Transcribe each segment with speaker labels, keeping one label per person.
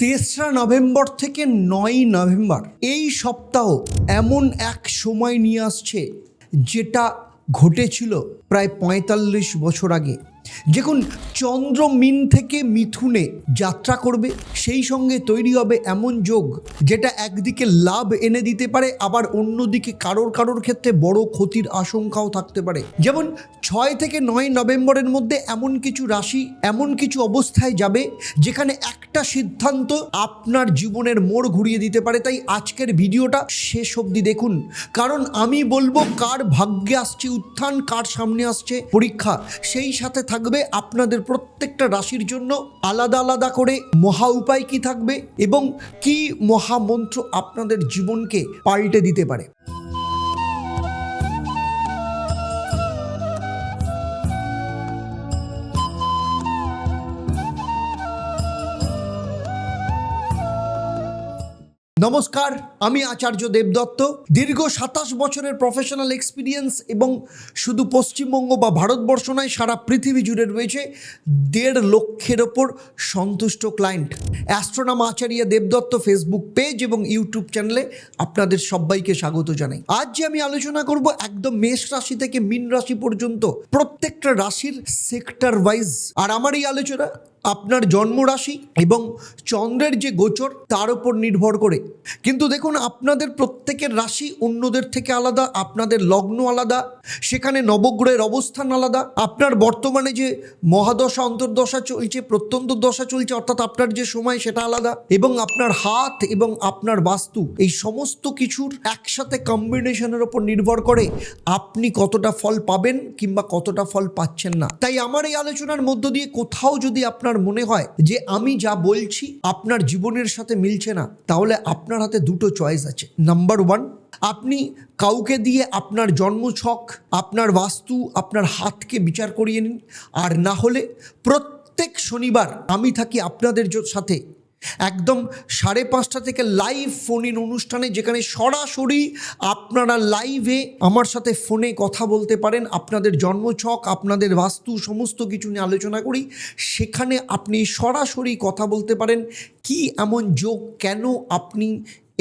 Speaker 1: তেসরা নভেম্বর থেকে নয় নভেম্বর। এই সপ্তাহ এমন এক সময় নিয়ে আসছে, যেটা ঘটেছিল প্রায় পঁয়তাল্লিশ বছর আগে। দেখুন চন্দ্র মিন থেকে মিথুনে যাত্রা করবে, সেই সঙ্গে তৈরি হবে এমন যোগ যেটা একদিকে লাভ এনে দিতে পারে, আবার অন্যদিকে কারোর কারোর ক্ষেত্রে বড় ক্ষতির আশঙ্কাও থাকতে পারে। যেমন, ছয় থেকে নয় নভেম্বরের মধ্যে এমন কিছু রাশি, এমন কিছু অবস্থায় যাবে, যেখানে একটা সিদ্ধান্ত আপনার জীবনের মোড় ঘুরিয়ে দিতে পারে। তাই আজকের ভিডিওটা শেষ অবধি দেখুন। কারণ আমি বলব, কার ভাগ্যে আসছে উত্থান, কার সামনে আসছে পরীক্ষা, সেই সাথে থাকবে? আপনাদের প্রত্যেকটা রাশির জন্য আলাদা আলাদা করে মহা উপায় কি থাকবে? এবং কি মহামন্ত্র আপনাদের জীবনকে পাল্টে দিতে পারে? নমস্কার, আমি আচার্য দেবদত্ত। দীর্ঘ সাতাশ বছরের প্রফেশনাল এক্সপিরিয়েন্স এবং শুধু পশ্চিমবঙ্গ বা ভারতবর্ষ নয়, সারা পৃথিবী জুড়ে রয়েছে দেড় লক্ষের ওপর সন্তুষ্ট client astronomer Acharya Debdutta Facebook page এবং ইউটিউব চ্যানেলে আপনাদের সবাইকে স্বাগত জানাই। আজ যে আমি আলোচনা করব, একদম মেষ রাশি থেকে মীন রাশি পর্যন্ত প্রত্যেকটা রাশির সেক্টর ওয়াইজ আর আমার এই আলোচনা আপনার জন্মরাশি এবং চন্দ্রের যে গোচর, তার উপর নির্ভর করে। কিন্তু দেখুন, আপনাদের প্রত্যেকের রাশি অন্যদের থেকে আলাদা, আপনাদের লগ্ন আলাদা, সেখানে নবগ্রহের অবস্থান আলাদা, আপনার বর্তমানে যে মহাদশা, অন্তর্দশা চলছে প্রত্যন্ত দশা চলছে, অর্থাৎ আপনার যে সময়, সেটা আলাদা, এবং আপনার হাত এবং আপনার বাস্তু, এই সমস্ত কিছুর একসাথে কম্বিনেশনের ওপর নির্ভর করে আপনি কতটা ফল পাবেন কিংবা কতটা ফল পাচ্ছেন না। তাই আমার এই আলোচনার মধ্য দিয়ে কোথাও যদি আপনার মনে হয় যে আমি যা বলছি আপনার জীবনের সাথে মিলছে না, তাহলে আপনার হাতে দুটো চয়েস আছে। নাম্বার ওয়ান আপনি কাউকে দিয়ে আপনার জন্মছক, আপনার বাস্তু, আপনার হাতকে বিচার করিয়ে নিন। আর না হলে প্রত্যেক শনিবার আমি থাকি আপনাদের সাথে। একদম সাড়ে পাঁচটা থেকে লাইভ ফোন ইন অনুষ্ঠানে যেখানে সরাসরি আপনারা লাইভে আমার সাথে ফোনে কথা বলতে পারেন, আপনাদের জন্মছক, আপনাদের বাস্তু, সমস্ত কিছু নিয়ে আলোচনা করি, সেখানে আপনি সরাসরি কথা বলতে পারেন, কি এমন যোগ, কেন আপনি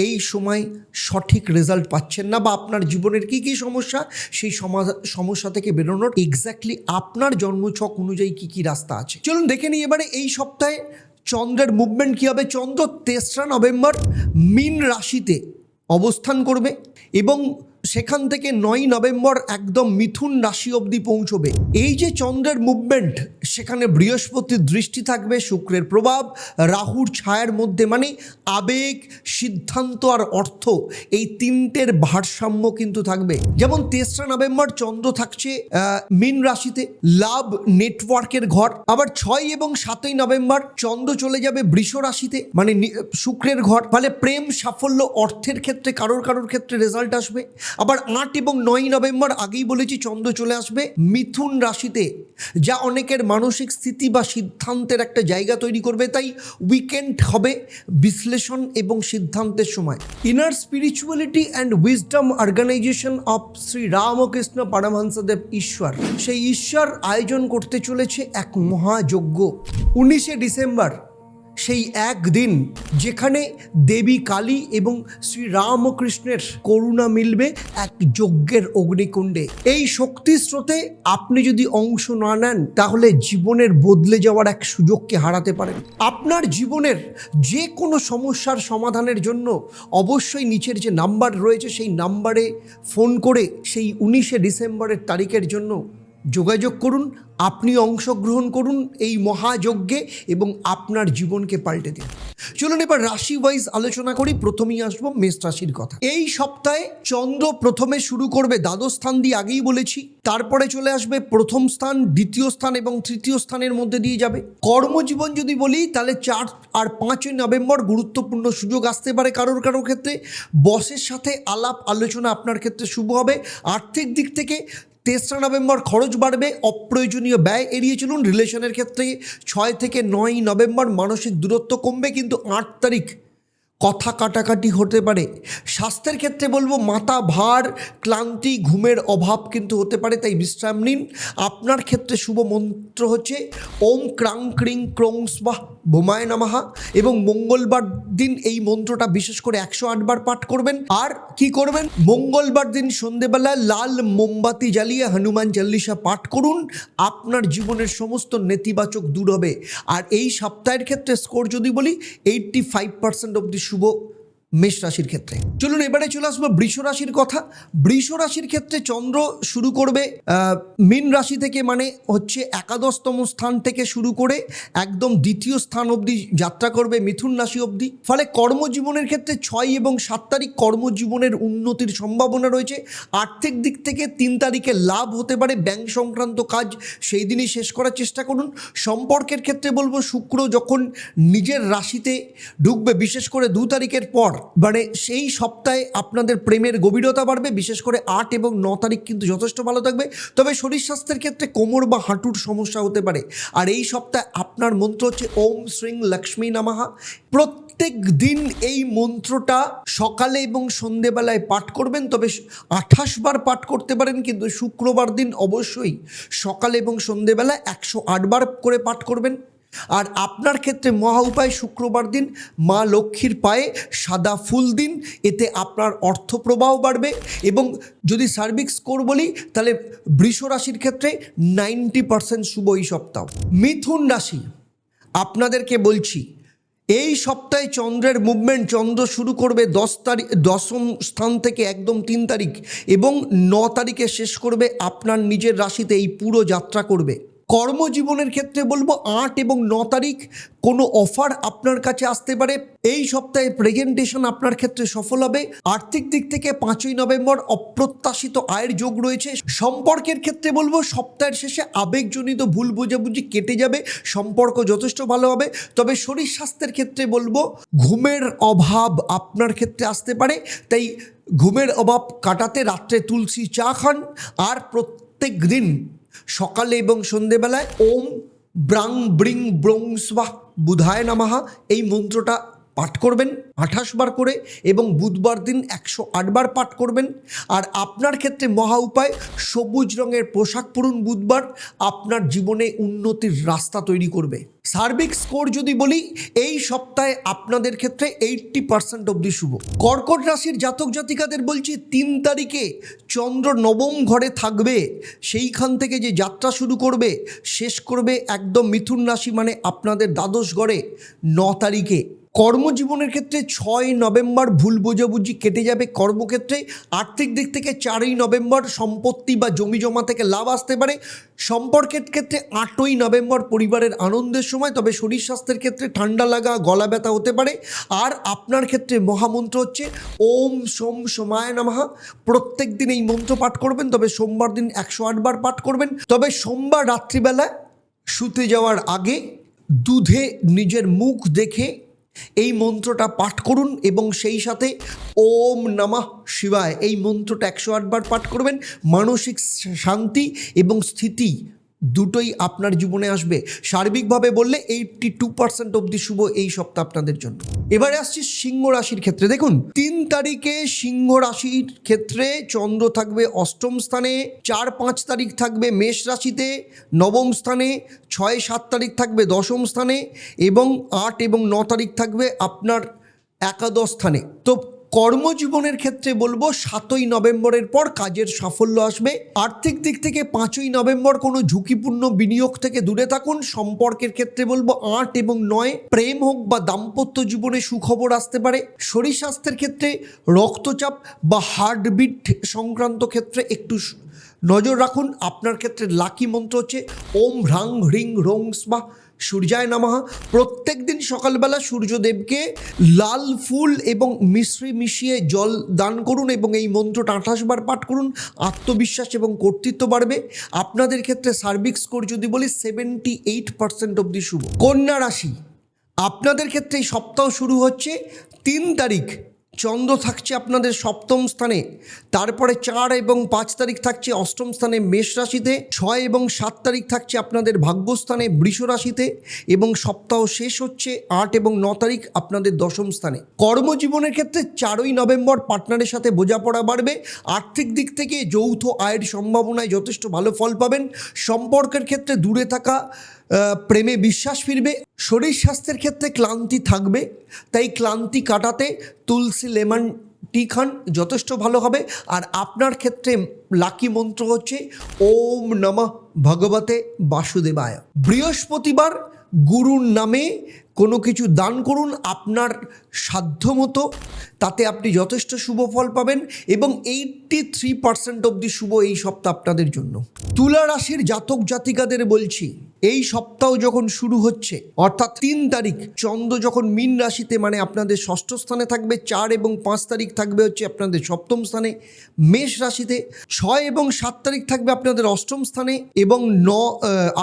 Speaker 1: এই সময় সঠিক রেজাল্ট পাচ্ছেন না বা আপনার জীবনের কি কি সমস্যা, সেই সমস্যা থেকে বেরোনোর এক্স্যাক্টলি আপনার জন্মছক অনুযায়ী কি কি রাস্তা আছে। চলুন দেখে নিই এবারে এই সপ্তাহে চন্দ্রের মুভমেন্ট কী হবে? চন্দ্র তেসরা নভেম্বর মিন রাশিতে অবস্থান করবে এবং সেখান থেকে নয় নভেম্বর একদম মিথুন রাশি অবধি পৌঁছবে। এই যে চন্দ্রের মুভমেন্ট সেখানে বৃহস্পতির দৃষ্টি থাকবে শুক্রের প্রভাব, রাহুর ছায়ার মধ্যে মানে আবেগ, সিদ্ধান্ত আর অর্থ, এই তিনটের ভারসাম্য কিন্তু থাকবে। যেমন তেসরা নভেম্বর চন্দ্র থাকছে মীন রাশিতে, লাভ নেটওয়ার্কের ঘর। আবার ছয় এবং সাতই নভেম্বর চন্দ্র চলে যাবে বৃষ রাশিতে মানে শুক্রের ঘর। ফলে প্রেম সাফল্য অর্থের ক্ষেত্রে, কারোর কারোর ক্ষেত্রে রেজাল্ট আসবে। আবার আট এবং নয় নভেম্বর আগেই বলেছি চন্দ্র চলে আসবে। মিথুন রাশিতে, যা অনেকের মানসিক স্থিতি বা সিদ্ধান্তের একটা জায়গা তৈরি করবে, তাই উইকেন্ড হবে বিশ্লেষণ এবং সিদ্ধান্তের সময়। Inner spirituality and wisdom organisation of Shri Ramakrishna Paramahansadev ঈশ্বর সেই ঈশ্বর আয়োজন করতে চলেছে এক মহাযজ্ঞ। উনিশে ডিসেম্বর সেই একদিন যেখানে দেবী কালী এবং শ্রী রামকৃষ্ণের করুণা মিলবে এক যজ্ঞের অগ্নিকুণ্ডে। এই শক্তি স্রোতে আপনি যদি অংশ না নেন, তাহলে জীবনের বদলে যাওয়ার এক সুযোগকে হারাতে পারেন। আপনার জীবনের যে কোনো সমস্যার সমাধানের জন্য অবশ্যই নিচের যে নাম্বার রয়েছে, সেই নাম্বারে ফোন করে সেই উনিশে ডিসেম্বরের তারিখের জন্য যোগাযোগ করুন, আপনি অংশগ্রহণ করুন এই মহাযজ্ঞে এবং আপনার জীবনকে পাল্টে দিন। চলুন এবার রাশি ওয়াইজ আলোচনা করি, প্রথমেই আসব মেষ রাশির কথা। এই সপ্তাহে চন্দ্র প্রথমে শুরু করবে দ্বাদশ স্থান দিয়ে আগেই বলেছি, তারপরে চলে আসবে প্রথম স্থান, দ্বিতীয় স্থান এবং তৃতীয় স্থানের মধ্যে দিয়ে যাবে। কর্মজীবন যদি বলি, তাহলে চার আর পাঁচই নভেম্বর গুরুত্বপূর্ণ সুযোগ আসতে পারে কারোর কারোর ক্ষেত্রে। বসের সাথে আলাপ আলোচনা আপনার ক্ষেত্রে শুভ হবে। আর্থিক দিক থেকে তেসরা নভেম্বর খরচ বাড়বে, অপ্রয়োজনীয় ব্যয় এড়িয়ে চলুন। রিলেশনের ক্ষেত্রে ছয় থেকে নয় নভেম্বর মানসিক দূরত্ব কমবে, কিন্তু আট তারিখ কথা কাটাকাটি হতে পারে। স্বাস্থ্যের ক্ষেত্রে বলব, মাথা ভার, ক্লান্তি, ঘুমের অভাব কিন্তু হতে পারে, তাই বিশ্রাম নিন। আপনার ক্ষেত্রে শুভ মন্ত্র হচ্ছে, ওম ক্রাং ক্রিং ক্রং স্বাহ। বোমায় নামাহা এবং মঙ্গলবার দিন এই মন্ত্রটা বিশেষ করে একশো আটবার পাঠ করবেন। আর কি করবেন? মঙ্গলবার দিন সন্ধেবেলা লাল মোমবাতি জ্বালিয়ে হনুমান চল্লিশা পাঠ করুন। আপনার জীবনের সমস্ত নেতিবাচক দূর হবে। আর এই সপ্তাহের ক্ষেত্রে স্কোর যদি বলি, এইটটি ফাইভ পার্সেন্ট অব্দি শুভ মেষ রাশির ক্ষেত্রে। চলুন এবারে চলে আসব বৃষ রাশির কথা। বৃষ রাশির ক্ষেত্রে চন্দ্র শুরু করবে মীন রাশি থেকে মানে হচ্ছে একাদশতম স্থান থেকে শুরু করে একদম দ্বিতীয় স্থান অবধি যাত্রা করবে মিথুন রাশি অবধি। ফলে কর্মজীবনের ক্ষেত্রে ছয় এবং সাত তারিখ কর্মজীবনের উন্নতির সম্ভাবনা রয়েছে। আর্থিক দিক থেকে তিন তারিখে লাভ হতে পারে, ব্যাংক সংক্রান্ত কাজ সেই দিনই শেষ করার চেষ্টা করুন। সম্পর্কের ক্ষেত্রে বলব শুক্র যখন নিজের রাশিতে ঢুকবে, বিশেষ করে দু তারিখের পর মানে সেই সপ্তাহে আপনাদের প্রেমের গভীরতা বাড়বে, বিশেষ করে আট এবং ন তারিখ কিন্তু যথেষ্ট ভালো থাকবে। তবে শরীর স্বাস্থ্যের ক্ষেত্রে কোমর বা হাঁটুর সমস্যা হতে পারে। আর এই সপ্তাহে আপনার মন্ত্র হচ্ছে ওম শ্রীং লক্ষ্মী নামাহা প্রত্যেক দিন এই মন্ত্রটা সকালে এবং সন্ধেবেলায় পাঠ করবেন। তবে আঠাশ বার পাঠ করতে পারেন, কিন্তু শুক্রবার দিন অবশ্যই সকালে এবং সন্ধেবেলায় একশো বার করে পাঠ করবেন। আর আপনার ক্ষেত্রে মহা উপায় শুক্রবার দিন, মা লক্ষ্মীর পায়ে সাদা ফুল দিন, এতে আপনার অর্থ প্রবাহ বাড়বে এবং যদি সার্বিক স্কোর বলি, তাহলে বৃষ রাশির ক্ষেত্রে নাইনটি পার্সেন্ট শুভ এই সপ্তাহ। মিথুন রাশি, আপনাদেরকে বলছি, এই সপ্তাহে চন্দ্রের মুভমেন্ট চন্দ্র শুরু করবে দশ তারিখ, দশম স্থান থেকে একদম তিন তারিখ এবং ন তারিখে শেষ করবে আপনার নিজের রাশিতে এই পুরো যাত্রা করবে। কর্মজীবনের ক্ষেত্রে বলব আট এবং ন তারিখ কোনো অফার আপনার কাছে আসতে পারে। এই সপ্তাহে প্রেজেন্টেশন আপনার ক্ষেত্রে সফল হবে। আর্থিক দিক থেকে পাঁচই নভেম্বর অপ্রত্যাশিত আয়ের যোগ রয়েছে। সম্পর্কের ক্ষেত্রে বলব সপ্তাহের শেষে আবেগজনিত ভুল বোঝাবুঝি কেটে যাবে। সম্পর্ক যথেষ্ট ভালো হবে। তবে শরীর স্বাস্থ্যের ক্ষেত্রে বলব ঘুমের অভাব আপনার ক্ষেত্রে আসতে পারে। তাই ঘুমের অভাব কাটাতে রাত্রে তুলসী চা খান। আর প্রত্যেক দিন সকালে এবং সন্ধেবেলায় ওম ব্রাং ব্রিং ব্রং স্বাহ বুধায় নামাহা এই মন্ত্রটা পাঠ করবেন, আঠাশ বার করে এবং বুধবার দিন একশো বার পাঠ করবেন। আর আপনার ক্ষেত্রে মহা উপায়, সবুজ রঙের পোশাক পরুন বুধবার, আপনার জীবনে উন্নতির রাস্তা তৈরি করবে। সার্বিক স্কোর যদি বলি, এই সপ্তাহে আপনাদের ক্ষেত্রে এইটটি পার্সেন্ট অবধি শুভ। কর্কট রাশির জাতক জাতিকাদের বলছি, তিন তারিখে চন্দ্র নবম ঘরে থাকবে, সেইখান থেকে যে যাত্রা শুরু করবে, শেষ করবে একদম মিথুন রাশি মানে আপনাদের দ্বাদশ ঘরে ন তারিখে। কর্মজীবনের ক্ষেত্রে ছয় নভেম্বর ভুল বোঝাবুঝি কেটে যাবে কর্মক্ষেত্রে। আর্থিক দিক থেকে চারই নভেম্বর সম্পত্তি বা জমি জমা থেকে লাভ আসতে পারে। সম্পর্কের ক্ষেত্রে আটই নভেম্বর পরিবারের আনন্দের সময়, তবে শরীর স্বাস্থ্যের ক্ষেত্রে ঠান্ডা লাগা, গলা ব্যথা হতে পারে। আর আপনার ক্ষেত্রে মহামন্ত্র হচ্ছে, ওম সোম সোমায় নামাহা প্রত্যেক দিন এই মন্ত্র পাঠ করবেন, তবে সোমবার দিন একশো আটবার পাঠ করবেন। তবে সোমবার রাত্রিবেলা শুতে যাওয়ার আগে দুধে নিজের মুখ দেখে এই মন্ত্রটা পাঠ করুন এবং সেই সাথে ওম নমঃ শিবায় এই মন্ত্রটা একশো আটবার পাঠ করবেন। মানসিক শান্তি এবং স্থিতি দুটোই আপনার জীবনে আসবে। সার্বিকভাবে বললে এইটটি টু পার্সেন্ট অব্দি শুভ এই সপ্তাহ আপনাদের জন্য। এবারে আসছি সিংহ রাশির ক্ষেত্রে। দেখুন, তিন তারিখে সিংহ রাশির ক্ষেত্রে চন্দ্র থাকবে অষ্টম স্থানে, চার পাঁচ তারিখ থাকবে মেষ রাশিতে, নবম স্থানে, ছয় সাত তারিখ থাকবে দশম স্থানে এবং আট এবং ন তারিখ থাকবে আপনার একাদশ স্থানে। তো কর্মজীবনের ক্ষেত্রে বলব, সাতই নভেম্বরের পর কাজের সাফল্য আসবে। আর্থিক দিক থেকে পাঁচই নভেম্বর কোনো ঝুঁকিপূর্ণ বিনিয়োগ থেকে দূরে থাকুন। সম্পর্কের ক্ষেত্রে বলব, আট এবং নয় প্রেম হোক বা দাম্পত্য জীবনে সুখবর আসতে পারে। শরীর স্বাস্থ্যের ক্ষেত্রে রক্তচাপ বা হার্টবিট সংক্রান্ত ক্ষেত্রে একটু নজর রাখুন। আপনার ক্ষেত্রে লাকি মন্ত্র হচ্ছে, ওম হ্রাং হ্রিং রোং স্বা সূর্যায় নামাহা প্রত্যেক দিন সকালবেলা সূর্যদেবকে লাল ফুল এবং মিশ্রি মিশিয়ে জল দান করুন এবং এই মন্ত্রটা আঠাশ বার পাঠ করুন, আত্মবিশ্বাস এবং কর্তৃত্ব বাড়বে। আপনাদের ক্ষেত্রে সার্বিক স্কোর যদি বলি সেভেন্টি এইট পার্সেন্ট অব্দি শুভ। কন্যা রাশি, আপনাদের ক্ষেত্রে এই সপ্তাহ শুরু হচ্ছে তিন তারিখ চন্দ্র থাকছে আপনাদের সপ্তম স্থানে। তারপরে চার এবং পাঁচ তারিখ থাকছে অষ্টম স্থানে মেষ রাশিতে, ছয় এবং সাত তারিখ থাকছে আপনাদের ভাগ্যস্থানে বৃষ রাশিতে এবং সপ্তাহ শেষ হচ্ছে আট এবং ন তারিখ আপনাদের দশম স্থানে। কর্মজীবনের ক্ষেত্রে চারই নভেম্বর পার্টনারের সাথে বোঝাপড়া বাড়বে। আর্থিক দিক থেকে যৌথ আয়ের সম্ভাবনায় যথেষ্ট ভালো ফল পাবেন। সম্পর্কের ক্ষেত্রে দূরে থাকা প্রেমে বিশ্বাস ফিরবে, শরীর স্বাস্থ্যের ক্ষেত্রে ক্লান্তি থাকবে। তাই ক্লান্তি কাটাতে তুলসী লেমন টি খান যথেষ্ট ভালো হবে। আর আপনার ক্ষেত্রে লাকি মন্ত্র হচ্ছে, ওম নমঃ ভগবতে বাসুদেবায়। বৃহস্পতিবার গুরুর নামে কোনো কিছু দান করুন আপনার সাধ্য মতো তাতে আপনি যথেষ্ট শুভ ফল পাবেন এবং এইটটি থ্রি পার্সেন্ট অবধি শুভ এই সপ্তাহ আপনাদের জন্য। তুলা রাশির জাতক জাতিকাদের বলছি এই সপ্তাহ যখন শুরু হচ্ছে, অর্থাৎ তিন তারিখ, চন্দ্র যখন মিন রাশিতে মানে আপনাদের ষষ্ঠ স্থানে থাকবে, চার এবং পাঁচ তারিখ থাকবে হচ্ছে আপনাদের সপ্তম স্থানে, মেষ রাশিতে ছয় এবং সাত তারিখ থাকবে আপনাদের অষ্টম স্থানে এবং ন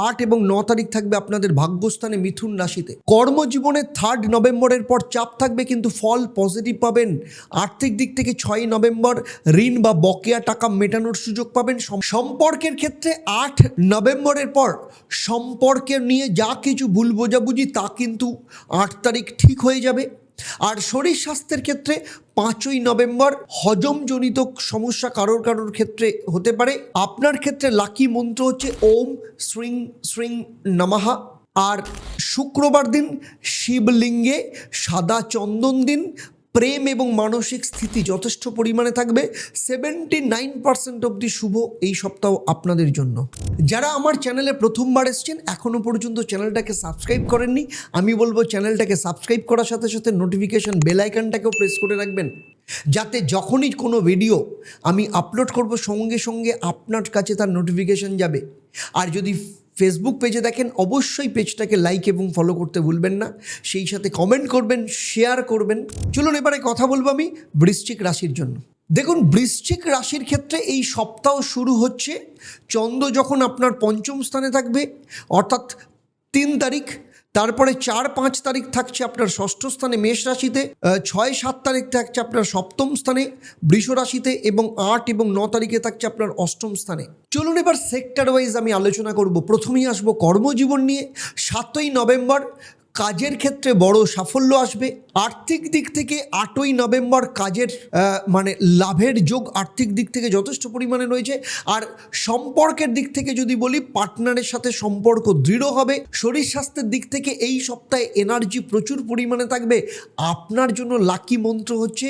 Speaker 1: আট এবং ন তারিখ থাকবে আপনাদের ভাগ্যস্থানে মিথুন রাশিতে। কর্মজীবনে থার্ড নভেম্বরের পর চাপ থাকবে, কিন্তু ফল পজিটিভ পাবেন। আর্থিক দিক থেকে ছয়ই নভেম্বর, ঋণ বা বকেয়া টাকা মেটানোর সুযোগ পাবেন। সম্পর্কের ক্ষেত্রে আট নভেম্বরের পর সম্পর্কে নিয়ে যা কিছু ভুল বোঝাবুঝি তা কিন্তু আট তারিখ ঠিক হয়ে যাবে। আর শরীর স্বাস্থ্যের ক্ষেত্রে পাঁচই নভেম্বর হজমজনিত সমস্যা কারোর কারোর ক্ষেত্রে হতে পারে। আপনার ক্ষেত্রে লাকি মন্ত্র হচ্ছে ওম শ্রিং শ্রিং নমাহা আর শুক্রবার দিন শিবলিঙ্গে সাদা চন্দন দিন প্রেম এবং মানসিক স্থিতি যথেষ্ট পরিমাণে থাকবে। সেভেন্টি নাইন পার্সেন্ট অবধি শুভ এই সপ্তাহ আপনাদের জন্য। যারা আমার চ্যানেলে প্রথমবার এসছেন এখনও পর্যন্ত চ্যানেলটাকে সাবস্ক্রাইব করেননি, আমি বলব চ্যানেলটাকে সাবস্ক্রাইব করার সাথে সাথে নোটিফিকেশন বেল আইকনটাকেও প্রেস করে রাখবেন। যাতে যখনই কোনো ভিডিও আমি আপলোড করব, সঙ্গে সঙ্গে আপনার কাছে তার নোটিফিকেশন যাবে। আর যদি ফেসবুক পেজে দেখেন, অবশ্যই পেজটাকে লাইক এবং ফলো করতে ভুলবেন না। সেই সাথে কমেন্ট করবেন শেয়ার করবেন। চলুন এবারে কথা বলব আমি বৃশ্চিক রাশির জন্য। দেখুন, বৃশ্চিক রাশির ক্ষেত্রে এই সপ্তাহ শুরু হচ্ছে, চন্দ্র যখন আপনার পঞ্চম স্থানে থাকবে, অর্থাৎ তিন তারিখ তারপরে চার পাঁচ তারিখ থাকছে আপনার ষষ্ঠ স্থানে মেষ রাশিতে ছয় সাত তারিখ থাকছে আপনার সপ্তম স্থানে বৃষ রাশিতে এবং আট এবং ন তারিখে থাকছে আপনার অষ্টম স্থানে। চলুন এবার সেক্টর ওয়াইজ আমি আলোচনা করব। প্রথমেই আসব কর্মজীবন নিয়ে। সাতই নভেম্বর কাজের ক্ষেত্রে বড় সাফল্য আসবে। আর্থিক দিক থেকে আটই নভেম্বর কাজের মানে লাভের যোগ আর্থিক দিক থেকে যথেষ্ট পরিমাণে রয়েছে। আর সম্পর্কের দিক থেকে যদি বলি, পার্টনারের সাথে সম্পর্ক দৃঢ় হবে। শরীর স্বাস্থ্যের দিক থেকে এই সপ্তাহে এনার্জি প্রচুর পরিমাণে থাকবে। আপনার জন্য লাকি মন্ত্র হচ্ছে,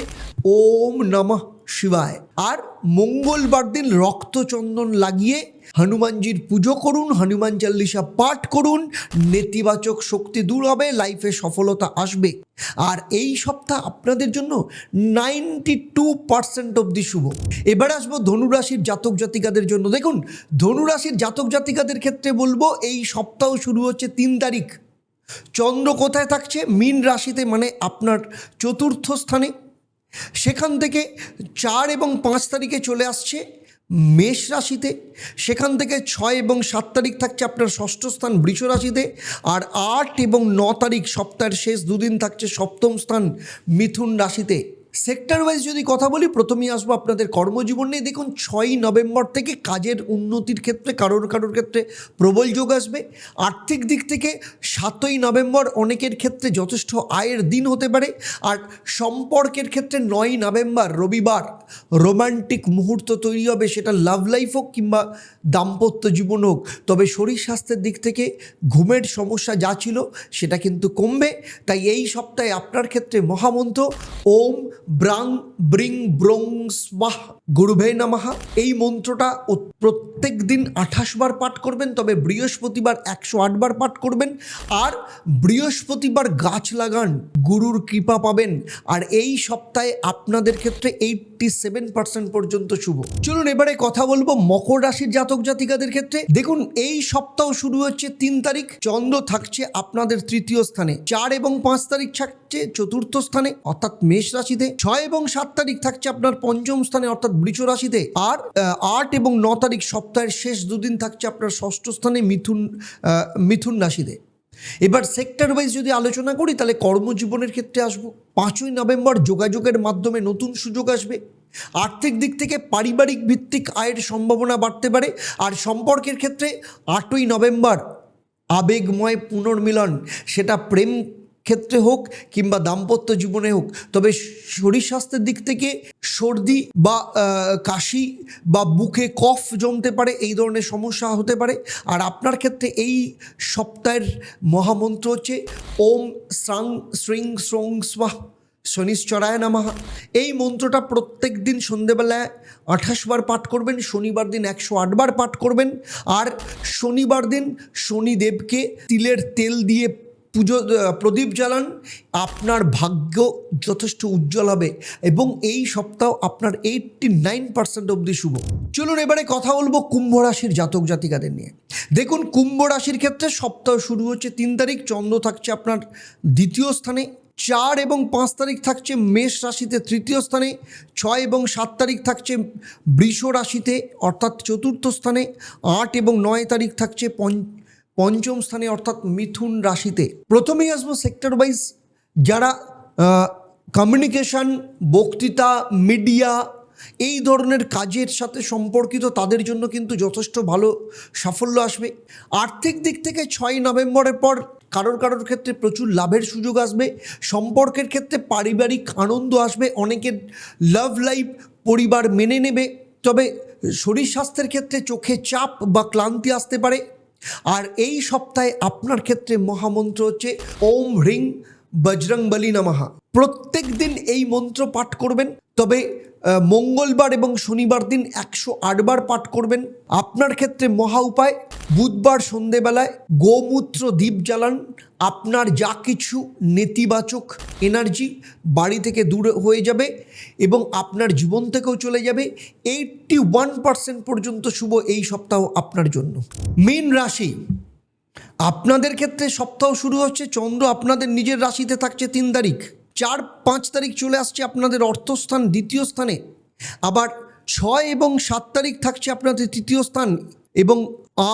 Speaker 1: ওম নমঃ শিবায়। আর মঙ্গলবার দিন রক্তচন্দন লাগিয়ে হনুমানজির পুজো করুন, হনুমান চাল্লিশা পাঠ করুন, নেতিবাচক শক্তি দূর হবে লাইফে সফলতা আসবে। আর এই সপ্তাহ আপনাদের জন্য নাইনটি টু পার্সেন্ট অব্দি শুভ। এবার আসব ধনুরাশির জাতক জাতিকাদের জন্য। দেখুন, ধনুরাশির জাতক জাতিকাদের ক্ষেত্রে বলব, এই সপ্তাহ শুরু হচ্ছে তিন তারিখ। চন্দ্র কোথায় থাকছে? মীন রাশিতে মানে আপনার চতুর্থ স্থানে। সেখান থেকে চার এবং পাঁচ তারিখে চলে আসছে মেষ রাশিতে। সেখান থেকে ছয় এবং সাত তারিখ থাকছে আপনার ষষ্ঠ স্থান বৃষ রাশিতে। আর আট এবং ন তারিখ সপ্তাহের শেষ দুদিন থাকছে সপ্তম স্থান মিথুন রাশিতে। সেক্টর ওয়াইজ যদি কথা বলি, প্রথমেই আসব আপনাদের কর্মজীবন নিয়ে। দেখুন, ছয়ই নভেম্বর থেকে কাজের উন্নতির ক্ষেত্রে, কারোর কারোর ক্ষেত্রে প্রবল যোগ আসবে। আর্থিক দিক থেকে সাতই নভেম্বর অনেকের ক্ষেত্রে যথেষ্ট আয়ের দিন হতে পারে। আর সম্পর্কের ক্ষেত্রে নয়ই নভেম্বর, রবিবার, রোমান্টিক মুহূর্ত তৈরি হবে, সেটা লাভ লাইফ হোক কিংবা দাম্পত্য জীবন হোক। তবে শরীর স্বাস্থ্যের দিক থেকে ঘুমের সমস্যা যা ছিল, সেটা কিন্তু কমবে। তাই এই সপ্তাহে আপনার ক্ষেত্রে মহামন্ত্র, ওম ব্রাং ব্রিং ব্রং স্বাহ গুরুভে নামাহা এই মন্ত্রটা প্রত্যেক দিন আঠাশ বার পাঠ করবেন, তবে বৃহস্পতিবার একশো আট বার পাঠ করবেন। আর বৃহস্পতিবার গাছ লাগান, গুরুর কৃপা পাবেন। আর এই সপ্তাহে আপনাদের ক্ষেত্রে এইটটি সেভেন পার্সেন্ট পর্যন্ত শুভ। চলুন এবারে কথা বলব মকর রাশির জাতক জাতিকাদের ক্ষেত্রে। দেখুন, এই সপ্তাহ শুরু হচ্ছে তিন তারিখ, চন্দ্র থাকছে আপনাদের তৃতীয় স্থানে। চার এবং পাঁচ তারিখ থাকছে চতুর্থ স্থানে, অর্থাৎ মেষ রাশিতে। ছয় এবং সাত তারিখ থাকছে আপনার পঞ্চম স্থানে, অর্থাৎ বৃষ রাশিতে আর আট এবং ন তারিখ সপ্তাহের শেষ দুদিন থাকছে আপনার ষষ্ঠ স্থানে মিথুন মিথুন রাশিতে। এবার সেক্টর ওয়াইজ যদি আলোচনা করি, তাহলে কর্মজীবনের ক্ষেত্রে আসব। পাঁচই নভেম্বর যোগাযোগের মাধ্যমে নতুন সুযোগ আসবে। আর্থিক দিক থেকে পারিবারিক ভিত্তিক আয়ের সম্ভাবনা বাড়তে পারে। আর সম্পর্কের ক্ষেত্রে আটই নভেম্বর আবেগময় পুনর্মিলন, সেটা প্রেম ক্ষেত্রে হোক কিংবা দাম্পত্য জীবনে হোক, তবে শরীর স্বাস্থ্যের দিক থেকে সর্দি বা কাশি বা বুকে কফ জমতে পারে, এই ধরনের সমস্যা হতে পারে। আর আপনার ক্ষেত্রে এই সপ্তাহের মহামন্ত্র হচ্ছে ওম স্রাং শ্রিং শ্রং স্বাহ শনিশ্চরায় নামাহা এই মন্ত্রটা প্রত্যেক দিন সন্ধেবেলায় আঠাশ বার পাঠ করবেন, শনিবার দিন একশো আটবার পাঠ করবেন। আর শনিবার দিন শনিদেবকে তিলের তেল দিয়ে পুজো প্রদীপ জ্বালান, আপনার ভাগ্য যথেষ্ট উজ্জ্বল হবে এবং এই সপ্তাহ আপনার এইটটি নাইন পার্সেন্ট অবধি শুভ। চলুন এবারে কথা বলব কুম্ভ রাশির জাতক জাতিকাদের নিয়ে। দেখুন, কুম্ভ রাশির ক্ষেত্রে সপ্তাহ শুরু হচ্ছে তিন তারিখ, চন্দ্র থাকছে আপনার দ্বিতীয় স্থানে, চার এবং পাঁচ তারিখ থাকছে মেষ রাশিতে তৃতীয় স্থানে, ছয় এবং সাত তারিখ থাকছে বৃষ রাশিতে, অর্থাৎ চতুর্থ স্থানে, আট এবং নয় তারিখ থাকছে পঞ্চ পঞ্চম স্থানে অর্থাৎ মিথুন রাশিতে। প্রথমেই আসব সেক্টর ওয়াইজ যারা কমিউনিকেশন বক্তৃতা মিডিয়া এই ধরনের কাজের সাথে সম্পর্কিত, তাদের জন্য কিন্তু যথেষ্ট ভালো সাফল্য আসবে। আর্থিক দিক থেকে ছয় নভেম্বরের পর কারোর কারোর ক্ষেত্রে প্রচুর লাভের সুযোগ আসবে। সম্পর্কের ক্ষেত্রে পারিবারিক আনন্দ আসবে, অনেকের লাভ লাইফ পরিবার মেনে নেবে। তবে শরীর স্বাস্থ্যের ক্ষেত্রে চোখে চাপ বা ক্লান্তি আসতে পারে। আর এই সপ্তাহে আপনার ক্ষেত্রে মহামন্ত্র হচ্ছে ওম হ্রিং বজরং বলি নমহা প্রত্যেক দিন এই মন্ত্র পাঠ করবেন, তবে মঙ্গলবার এবং শনিবার দিন একশো আটবার পাঠ করবেন। আপনার ক্ষেত্রে মহা উপায়, বুধবার সন্ধেবেলায় গোমূত্র দ্বীপ জ্বালান, আপনার যা কিছু নেতিবাচক এনার্জি বাড়ি থেকে দূরে হয়ে যাবে এবং আপনার জীবন থেকেও চলে যাবে। এইটটি ওয়ান পার্সেন্ট পর্যন্ত শুভ এই সপ্তাহ আপনার জন্য। মীন রাশি আপনাদের ক্ষেত্রে সপ্তাহ শুরু হচ্ছে, চন্দ্র আপনাদের নিজের রাশিতে থাকছে তিন তারিখ। চার, পাঁচ তারিখ চলে আসছে আপনাদের অর্থস্থান দ্বিতীয় স্থানে। আবার ছয় এবং সাত তারিখ থাকছে আপনাদের তৃতীয় স্থান এবং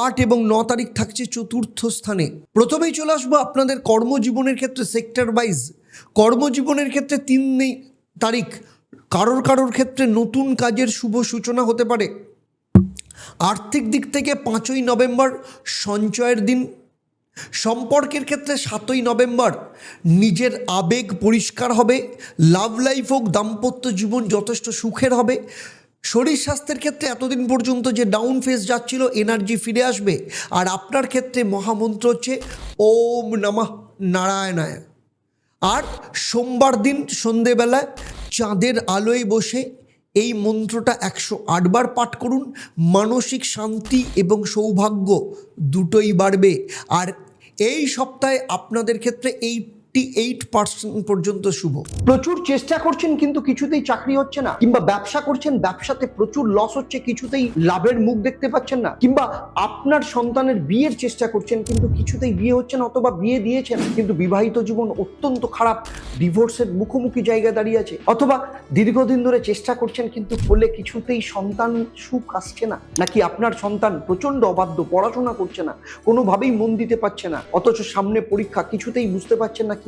Speaker 1: আট এবং ন তারিখ থাকছে চতুর্থ স্থানে। প্রথমেই চলে আসব আপনাদের কর্মজীবনের ক্ষেত্রে সেক্টর ওয়াইজ কর্মজীবনের ক্ষেত্রে তিন তারিখ, কারোর কারোর ক্ষেত্রে নতুন কাজের শুভ সূচনা হতে পারে। আর্থিক দিক থেকে পাঁচই নভেম্বর সঞ্চয়ের দিন। সম্পর্কের ক্ষেত্রে সাতই নভেম্বর নিজের আবেগ পরিষ্কার হবে, লাভ লাইফ হোক, দাম্পত্য জীবন যথেষ্ট সুখের হবে। শরীর স্বাস্থ্যের ক্ষেত্রে এতদিন পর্যন্ত যে ডাউন ফেস যাচ্ছিল, এনার্জি ফিরে আসবে। আর আপনার ক্ষেত্রে মহামন্ত্র হচ্ছে, ওম নমঃ নারায়ণায়। আর সোমবার দিন সন্ধেবেলায় চাঁদের আলোয় বসে এই মন্ত্রটা একশো আটবার পাঠ করুন। মানসিক শান্তি এবং সৌভাগ্য দুটোই বাড়বে। আর এই সপ্তাহে আপনাদের ক্ষেত্রে এইটটি এইট পার্সেন্ট পর্যন্ত শুভ।
Speaker 2: প্রচুর চেষ্টা করছেন, কিন্তু কিছুতেই চাকরি হচ্ছে না। কিংবা ব্যবসা করছেন, ব্যবসাতে প্রচুর লস হচ্ছে, কিছুতেই লাভের মুখ দেখতে পাচ্ছেন না। কিংবা আপনার সন্তানের বিয়ের চেষ্টা করছেন, কিন্তু কিছুতেই বিয়ে হচ্ছে না অথবা বিয়ে দিয়েছেন, কিন্তু বিবাহিত জীবন অত্যন্ত খারাপ ডিভোর্সের মুখোমুখি জায়গায় দাঁড়িয়ে আছে। অথবা দীর্ঘদিন ধরে চেষ্টা করছেন, কিন্তু ফলে কিছুতেই সন্তান সুখ আসছে না। নাকি আপনার সন্তান প্রচণ্ড অবাধ্য, পড়াশোনা করছে না, কোনোভাবেই মন দিতে পারছে না, অথচ সামনে পরীক্ষা, কিছুতেই বুঝতে পারছেন না কি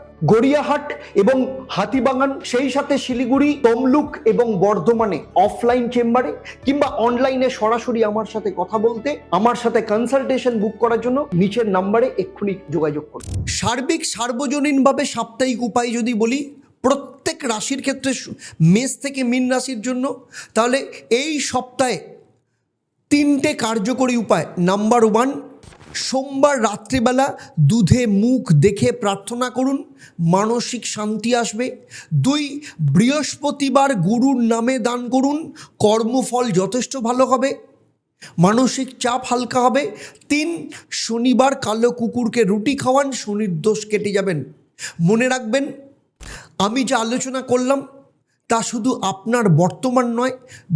Speaker 2: গড়িয়াহাট এবং হাতিবাগান, সেই সাথে শিলিগুড়ি, তমলুক এবং বর্ধমানে অফলাইন চেম্বারে কিংবা অনলাইনে সরাসরি আমার সাথে কথা বলতে, আমার সাথে কনসালটেশন বুক করার জন্য নিচের নাম্বারে এক্ষুনি যোগাযোগ করুন।
Speaker 1: সার্বিক সার্বজনীনভাবে সাপ্তাহিক উপায় যদি বলি, প্রত্যেক রাশির ক্ষেত্রে মেষ থেকে মীন রাশির জন্য, তাহলে এই সপ্তাহে তিনটে কার্যকরী উপায়। নাম্বার ওয়ান সোমবার রাত্রিবেলা দুধে মুখ দেখে প্রার্থনা করুন, মানসিক শান্তি আসবে। দুই, বৃহস্পতিবার গুরুর নামে দান করুন, কর্মফল যথেষ্ট ভালো হবে, মানসিক চাপ হালকা হবে। তিন, শনিবার কালো কুকুরকে রুটি খাওয়ান, শনির দোষ কেটে যাবেন। মনে রাখবেন, আমি যা আলোচনা করলাম, তা শুধু আপনার বর্তমান নয়,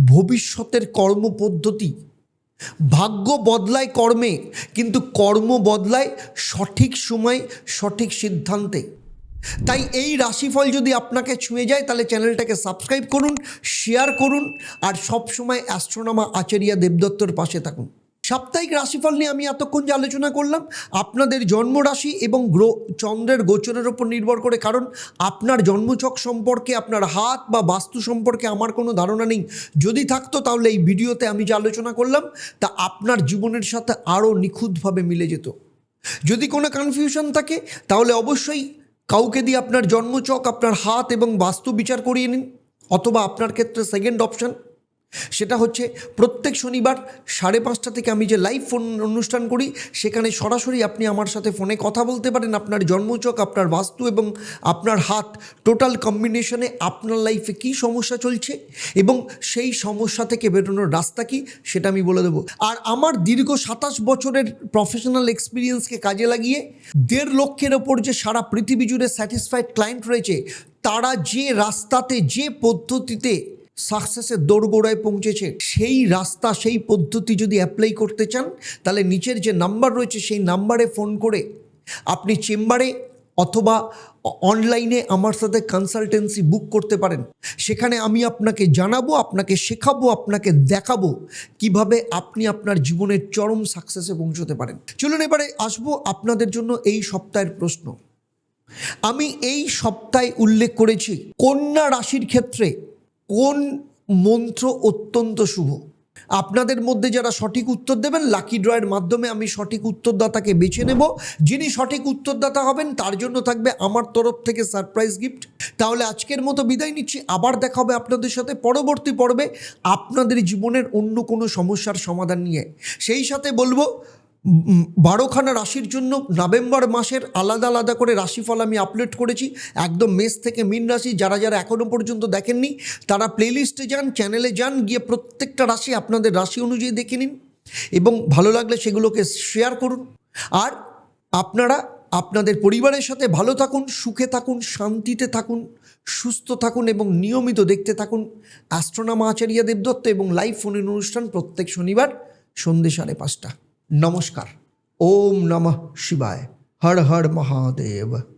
Speaker 1: ভবিষ্যতের কর্মপদ্ধতি। ভাগ্য বদলায় কর্মে, কিন্তু কর্ম বদলায় সঠিক সময়, সঠিক সিদ্ধান্তে। তাই এই রাশিফল যদি আপনাকে ছুঁয়ে যায়, তাহলে চ্যানেলটাকে সাবস্ক্রাইব করুন, শেয়ার করুন, আর সবসময় অ্যাস্ট্রোনামা আচারিয়া দেবদত্তর পাশে থাকুন। সাপ্তাহিক রাশিফল নিয়ে আমি এতক্ষণ যে আলোচনা করলাম, আপনাদের জন্মরাশি এবং গ্রহ চন্দ্রের গোচরের ওপর নির্ভর করে, কারণ আপনার জন্মছক সম্পর্কে, আপনার হাত বা বাস্তু সম্পর্কে আমার কোনো ধারণা নেই। যদি থাকতো তাহলে এই ভিডিওতে আমি যে আলোচনা করলাম, তা আপনার জীবনের সাথে আরও নিখুঁতভাবে মিলে যেত। যদি কোনো কনফিউশন থাকে, তাহলে অবশ্যই কাউকে দিয়ে আপনার জন্মচক, আপনার হাত এবং বাস্তু বিচার করিয়ে নিন, অথবা আপনার ক্ষেত্রে সেকেন্ড অপশন সেটা হচ্ছে প্রত্যেক শনিবার সাড়ে পাঁচটা থেকে আমি যে লাইভ ফোন অনুষ্ঠান করি, সেখানে সরাসরি আপনি আমার সাথে ফোনে কথা বলতে পারেন। আপনার জন্মচক, আপনার বাস্তু এবং আপনার হাত টোটাল কম্বিনেশনে আপনার লাইফে কী সমস্যা চলছে এবং সেই সমস্যা থেকে বেরোনোর রাস্তা কি, সেটা আমি বলে দেবো। আর আমার দীর্ঘ সাতাশ বছরের প্রফেশনাল এক্সপিরিয়েন্সকে কাজে লাগিয়ে, দেড় লক্ষের ওপর যে সারা পৃথিবী জুড়ে স্যাটিসফাইড ক্লায়েন্ট রয়েছে, তারা যে রাস্তাতে, যে পদ্ধতিতে সাকসেসের দোরগোড়ায় পৌঁছেছে। সেই রাস্তা, সেই পদ্ধতি যদি অ্যাপ্লাই করতে চান, তাহলে নিচের যে নাম্বার রয়েছে, সেই নাম্বারে ফোন করে আপনি চেম্বারে অথবা অনলাইনে আমার সাথে কনসালটেন্সি বুক করতে পারেন। সেখানে আমি আপনাকে জানাব, আপনাকে শেখাবো, আপনাকে দেখাবো কীভাবে আপনি আপনার জীবনের চরম সাকসেসে পৌঁছতে পারেন। চলুন এবারে আসব আপনাদের জন্য এই সপ্তাহের প্রশ্ন। আমি এই সপ্তাহে উল্লেখ করেছি, কন্যা রাশির ক্ষেত্রে কোন মন্ত্র অত্যন্ত শুভ? আপনাদের মধ্যে যারা সঠিক উত্তর দেবেন লাকি ড্রয়ের মাধ্যমে আমি সঠিক উত্তরদাতাকে বেছে নেব। যিনি সঠিক উত্তরদাতা হবেন, তার জন্য থাকবে আমার তরফ থেকে সারপ্রাইজ গিফট তাহলে আজকের মতো বিদায় নিচ্ছি। আবার দেখা হবে আপনাদের সাথে পরবর্তী পর্বে। আপনাদের জীবনের অন্য কোনো সমস্যার সমাধান নিয়ে। সেই সাথে বলব বারোখানা রাশির জন্য নভেম্বর মাসের আলাদা আলাদা করে রাশিফল আমি আপলোড করেছি। একদম মেষ থেকে মিন রাশি, যারা যারা এখনও পর্যন্ত দেখেননি, তারা প্লেলিস্টে যান চ্যানেলে যান, গিয়ে প্রত্যেকটা রাশি আপনাদের রাশি অনুযায়ী দেখে নিন এবং ভালো লাগলে সেগুলোকে শেয়ার করুন। আর আপনারা আপনাদের পরিবারের সাথে ভালো থাকুন, সুখে থাকুন, শান্তিতে থাকুন, সুস্থ থাকুন এবং নিয়মিত দেখতে থাকুন অ্যাস্ট্রোনামা আচার্য দেবদত্ত এবং লাইভ ফোনের অনুষ্ঠান প্রত্যেক শনিবার সন্ধ্যে সাড়ে পাঁচটা। নমস্কার। ওম নমঃ শিবায়। হর হর মহাদেব।